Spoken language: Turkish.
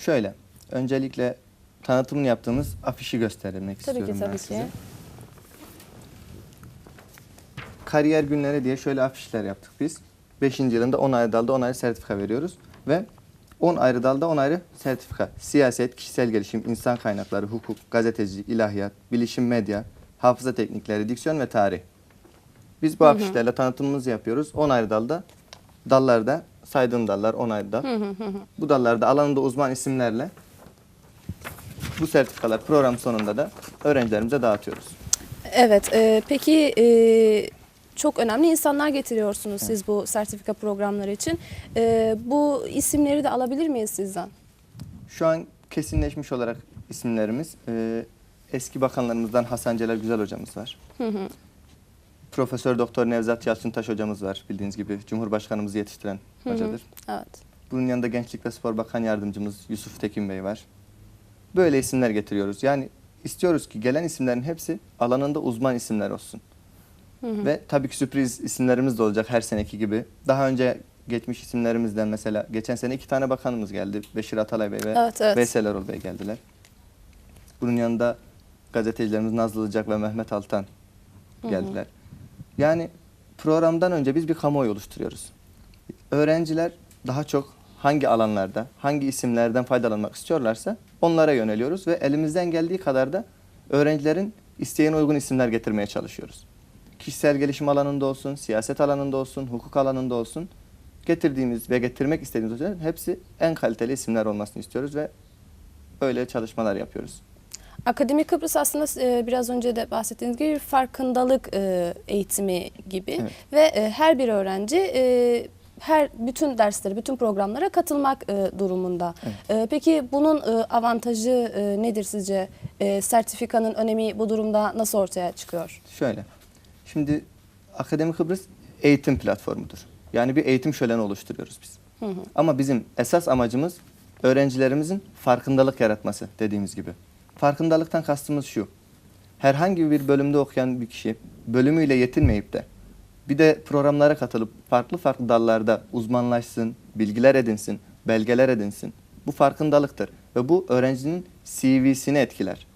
Şöyle, öncelikle tanıtımını yaptığımız afişi göstermek Tabii istiyorum ki ben tabii size. ki. Kariyer günleri diye şöyle afişler yaptık biz. 5. yılında 10 ayrı dalda 10 ayrı sertifika veriyoruz. Ve 10 ayrı dalda 10 ayrı sertifika. Siyaset, kişisel gelişim, insan kaynakları, hukuk, gazetecilik, ilahiyat, bilişim, medya, hafıza teknikleri, diksiyon ve tarih. Biz bu afişlerle tanıtımımızı yapıyoruz. 10 ayrı dalda, dallarda saydığım dallar 10 ayrı dal. Bu dallarda alanında uzman isimlerle bu sertifikalar program sonunda da öğrencilerimize dağıtıyoruz. Evet, e, peki e, çok önemli insanlar getiriyorsunuz siz bu sertifika programları için. E, bu isimleri de alabilir miyiz sizden? Şu an kesinleşmiş olarak isimlerimiz e, eski bakanlarımızdan Hasan Celal Güzel hocamız var. Profesör Doktor Nevzat Yalçıntaş hocamız var bildiğiniz gibi Cumhurbaşkanımızı yetiştiren hocadır. Evet. Bunun yanında Gençlik ve Spor Bakan Yardımcımız Yusuf Tekin Bey var. Böyle isimler getiriyoruz. Yani istiyoruz ki gelen isimlerin hepsi alanında uzman isimler olsun. Ve tabii ki sürpriz isimlerimiz de olacak her seneki gibi. Daha önce geçmiş isimlerimizden mesela geçen sene iki tane bakanımız geldi. Beşir Atalay Bey ve Evet, evet. Veysel Erol Bey geldiler. Bunun yanında gazetecilerimiz Nazlı Ilıcak ve Mehmet Altan geldiler. Yani programdan önce biz bir kamuoyu oluşturuyoruz. Öğrenciler daha çok hangi alanlarda, hangi isimlerden faydalanmak istiyorlarsa onlara yöneliyoruz ve elimizden geldiği kadar da öğrencilerin isteğine uygun isimler getirmeye çalışıyoruz. Kişisel gelişim alanında olsun, siyaset alanında olsun, hukuk alanında olsun getirdiğimiz ve getirmek istediğimiz hocaların hepsi en kaliteli isimler olmasını istiyoruz ve öyle çalışmalar yapıyoruz. Akademi Kıbrıs aslında e, biraz önce de bahsettiğiniz gibi bir farkındalık e, eğitimi gibi Evet. ve e, her bir öğrenci e, her bütün derslere, bütün programlara katılmak e, durumunda. E, peki bunun e, avantajı e, nedir sizce? E, sertifikanın önemi bu durumda nasıl ortaya çıkıyor? Şöyle. Şimdi Akademi Kıbrıs eğitim platformudur. Yani bir eğitim şöleni oluşturuyoruz biz. Ama bizim esas amacımız öğrencilerimizin farkındalık yaratması dediğimiz gibi. Farkındalıktan kastımız şu. Herhangi bir bölümde okuyan bir kişi bölümüyle yetinmeyip de bir de programlara katılıp farklı farklı dallarda uzmanlaşsın, bilgiler edinsin, belgeler edinsin. Bu farkındalıktır ve bu öğrencinin CV'sini etkiler.